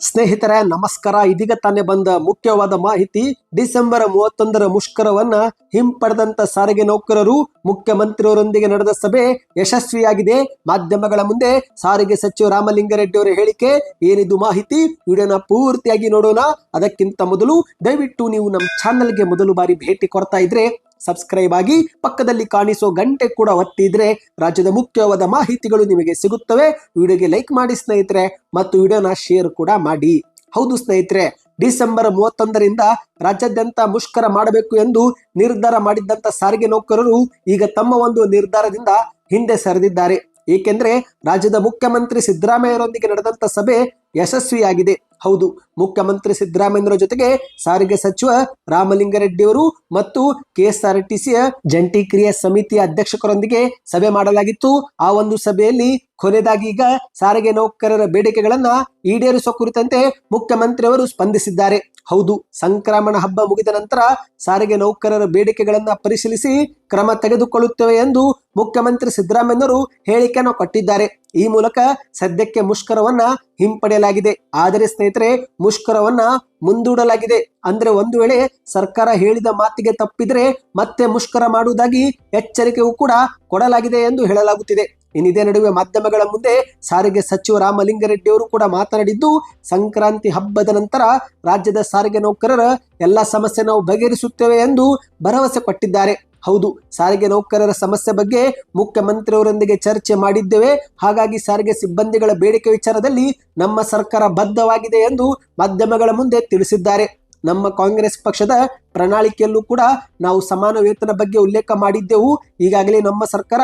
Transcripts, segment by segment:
ಸ್ನೇಹಿತರೆ, ನಮಸ್ಕಾರ. ಇದೀಗ ತಾನೇ ಬಂದ ಮುಖ್ಯವಾದ ಮಾಹಿತಿ, ಡಿಸೆಂಬರ್ ಮೂವತ್ತೊಂದರ ಮುಷ್ಕರವನ್ನ ಹಿಂಪಡೆದಂತ ಸಾರಿಗೆ ನೌಕರರು, ಮುಖ್ಯಮಂತ್ರಿಯವರೊಂದಿಗೆ ನಡೆದ ಸಭೆ ಯಶಸ್ವಿಯಾಗಿದೆ. ಮಾಧ್ಯಮಗಳ ಮುಂದೆ ಸಾರಿಗೆ ಸಚಿವ ರಾಮಲಿಂಗಾರೆಡ್ಡಿ ಅವರ ಹೇಳಿಕೆ ಏನಿದು ಮಾಹಿತಿ, ವಿಡಿಯೋನ ಪೂರ್ತಿಯಾಗಿ ನೋಡೋಣ. ಅದಕ್ಕಿಂತ ಮೊದಲು ದಯವಿಟ್ಟು ನೀವು ನಮ್ಮ ಚಾನೆಲ್ಗೆ ಮೊದಲು ಬಾರಿ ಭೇಟಿ ಕೊಡ್ತಾ ಇದ್ರೆ ಸಬ್ಸ್ಕ್ರೈಬ್ ಆಗಿ ಪಕ್ಕದಲ್ಲಿ ಕಾಣಿಸೋ ಗಂಟೆ ಕೂಡ ಒತ್ತಿದ್ರೆ ರಾಜ್ಯದ ಮುಖ್ಯವಾದ ಮಾಹಿತಿಗಳು ನಿಮಗೆ ಸಿಗುತ್ತವೆ. ವಿಡಿಯೋಗೆ ಲೈಕ್ ಮಾಡಿ ಸ್ನೇಹಿತರೆ ಮತ್ತು ವಿಡಿಯೋನ ಶೇರ್ ಕೂಡ ಮಾಡಿ. ಹೌದು ಸ್ನೇಹಿತರೆ, ಡಿಸೆಂಬರ್ ಮೂವತ್ತೊಂದರಿಂದ ರಾಜ್ಯಾದ್ಯಂತ ಮುಷ್ಕರ ಮಾಡಬೇಕು ಎಂದು ನಿರ್ಧಾರ ಮಾಡಿದ್ದಂತ ಸಾರಿಗೆ ನೌಕರರು ಈಗ ತಮ್ಮ ಒಂದು ನಿರ್ಧಾರದಿಂದ ಹಿಂದೆ ಸರಿದಿದ್ದಾರೆ. ಏಕೆಂದ್ರೆ ರಾಜ್ಯದ ಮುಖ್ಯಮಂತ್ರಿ ಸಿದ್ದರಾಮಯ್ಯರೊಂದಿಗೆ ನಡೆದಂತ ಸಭೆ ಯಶಸ್ವಿಯಾಗಿದೆ. ಹೌದು, ಮುಖ್ಯಮಂತ್ರಿ ಸಿದ್ದರಾಮಯ್ಯರ ಜೊತೆಗೆ ಸಾರಿಗೆ ಸಚಿವ ರಾಮಲಿಂಗಾರೆಡ್ಡಿಯವರು ಮತ್ತು ಕೆಎಸ್ಆರ್ಟಿಸಿಯ ಜಂಟಿ ಕ್ರಿಯಾ ಸಮಿತಿಯ ಅಧ್ಯಕ್ಷಕರೊಂದಿಗೆ ಸಭೆ ಮಾಡಲಾಗಿತ್ತು. ಆ ಒಂದು ಸಭೆಯಲ್ಲಿ ಕೊನೆಯದಾಗಿ ಈಗ ಸಾರಿಗೆ ನೌಕರರ ಬೇಡಿಕೆಗಳನ್ನ ಈಡೇರಿಸುವ ಕುರಿತಂತೆ ಮುಖ್ಯಮಂತ್ರಿಯವರು ಸ್ಪಂದಿಸಿದ್ದಾರೆ. ಹೌದು, ಸಂಕ್ರಮಣ ಹಬ್ಬ ಮುಗಿದ ನಂತರ ಸಾರಿಗೆ ನೌಕರರ ಬೇಡಿಕೆಗಳನ್ನ ಪರಿಶೀಲಿಸಿ ಕ್ರಮ ತೆಗೆದುಕೊಳ್ಳುತ್ತೇವೆ ಎಂದು ಮುಖ್ಯಮಂತ್ರಿ ಸಿದ್ದರಾಮಯ್ಯನವರು ಹೇಳಿಕೆಯನ್ನು ಕೊಟ್ಟಿದ್ದಾರೆ. ಈ ಮೂಲಕ ಸದ್ಯಕ್ಕೆ ಮುಷ್ಕರವನ್ನ ಹಿಂಪಡೆಯಲಾಗಿದೆ. ಆದರೆ ಸ್ನೇಹಿತರೆ, ಮುಷ್ಕರವನ್ನ ಮುಂದೂಡಲಾಗಿದೆ. ಅಂದ್ರೆ ಒಂದು ವೇಳೆ ಸರ್ಕಾರ ಹೇಳಿದ ಮಾತಿಗೆ ತಪ್ಪಿದ್ರೆ ಮತ್ತೆ ಮುಷ್ಕರ ಮಾಡುವುದಾಗಿ ಎಚ್ಚರಿಕೆಯೂ ಕೂಡ ಕೊಡಲಾಗಿದೆ ಎಂದು ಹೇಳಲಾಗುತ್ತಿದೆ. ಇನ್ನಿದೇ ನಡುವೆ ಮಾಧ್ಯಮಗಳ ಮುಂದೆ ಸಾರಿಗೆ ಸಚಿವ ರಾಮಲಿಂಗರೆಡ್ಡಿ ಅವರು ಕೂಡ ಮಾತನಾಡಿದ್ದು, ಸಂಕ್ರಾಂತಿ ಹಬ್ಬದ ನಂತರ ರಾಜ್ಯದ ಸಾರಿಗೆ ನೌಕರರ ಎಲ್ಲ ಸಮಸ್ಯೆ ನಾವು ಬಗೆಹರಿಸುತ್ತೇವೆ ಎಂದು ಭರವಸೆ ಕೊಟ್ಟಿದ್ದಾರೆ. ಹೌದು, ಸಾರಿಗೆ ನೌಕರರ ಸಮಸ್ಯೆ ಬಗ್ಗೆ ಮುಖ್ಯಮಂತ್ರಿಯವರೊಂದಿಗೆ ಚರ್ಚೆ ಮಾಡಿದ್ದೇವೆ. ಹಾಗಾಗಿ ಸಾರಿಗೆ ಸಿಬ್ಬಂದಿಗಳ ಬೇಡಿಕೆ ವಿಚಾರದಲ್ಲಿ ನಮ್ಮ ಸರ್ಕಾರ ಬದ್ಧವಾಗಿದೆ ಎಂದು ಮಾಧ್ಯಮಗಳ ಮುಂದೆ ತಿಳಿಸಿದ್ದಾರೆ. ನಮ್ಮ ಕಾಂಗ್ರೆಸ್ ಪಕ್ಷದ ಪ್ರಣಾಳಿಕೆಯಲ್ಲೂ ಕೂಡ ನಾವು ಸಮಾನ ವೇತನ ಬಗ್ಗೆ ಉಲ್ಲೇಖ ಮಾಡಿದ್ದೆವು. ಈಗಾಗಲೇ ನಮ್ಮ ಸರ್ಕಾರ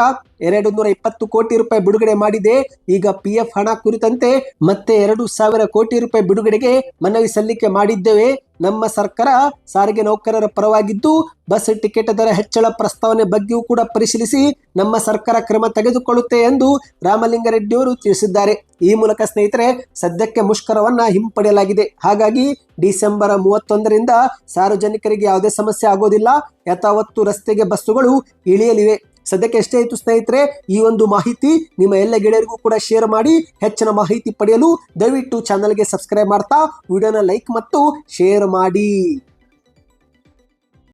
ಎರಡು ನೂರ ಇಪ್ಪತ್ತು ಕೋಟಿ ರೂಪಾಯಿ ಬಿಡುಗಡೆ ಮಾಡಿದೆ. ಈಗ ಪಿ ಎಫ್ ಹಣ ಕುರಿತಂತೆ ಮತ್ತೆ ಎರಡು ಸಾವಿರ ಕೋಟಿ ರೂಪಾಯಿ ಬಿಡುಗಡೆಗೆ ಮನವಿ ಸಲ್ಲಿಕೆ ಮಾಡಿದ್ದೇವೆ. ನಮ್ಮ ಸರ್ಕಾರ ಸಾರಿಗೆ ನೌಕರರ ಪರವಾಗಿದ್ದು ಬಸ್ ಟಿಕೆಟ್ ದರ ಹೆಚ್ಚಳ ಪ್ರಸ್ತಾವನೆ ಬಗ್ಗೆಯೂ ಕೂಡ ಪರಿಶೀಲಿಸಿ ನಮ್ಮ ಸರ್ಕಾರ ಕ್ರಮ ತೆಗೆದುಕೊಳ್ಳುತ್ತೆ ಎಂದು ರಾಮಲಿಂಗಾರೆಡ್ಡಿ ಅವರು ತಿಳಿಸಿದ್ದಾರೆ. ಈ ಮೂಲಕ ಸ್ನೇಹಿತರೆ, ಸದ್ಯಕ್ಕೆ ಮುಷ್ಕರವನ್ನ ಹಿಂಪಡೆಯಲಾಗಿದೆ. ಹಾಗಾಗಿ ಡಿಸೆಂಬರ್ ಮೂವತ್ತೊಂದರಿಂದ ಸಾರ್ವಜನಿಕರಿಗೆ ಯಾವುದೇ ಸಮಸ್ಯೆ ಆಗೋದಿಲ್ಲ. ಯಥಾವತ್ತು ರಸ್ತೆಗೆ ಬಸ್ಸುಗಳು ಇಳಿಯಲಿವೆ. ಸದ್ಯಕ್ಕೆ ಎಷ್ಟೇ ಇತ್ತು ಸ್ನೇಹಿತರೆ, ಈ ಒಂದು ಮಾಹಿತಿ ನಿಮ್ಮ ಎಲ್ಲ ಗೆಳೆಯರಿಗೂ ಕೂಡ ಶೇರ್ ಮಾಡಿ ಹೆಚ್ಚಿನ ಮಾಹಿತಿ ಪಡೆಯಲು ದಯವಿಟ್ಟು ಚಾನಲ್ಗೆ ಸಬ್ಸ್ಕ್ರೈಬ್ ಮಾಡ್ತಾ, ವಿಡಿಯೋನ ಲೈಕ್ ಮತ್ತು ಶೇರ್ ಮಾಡಿ.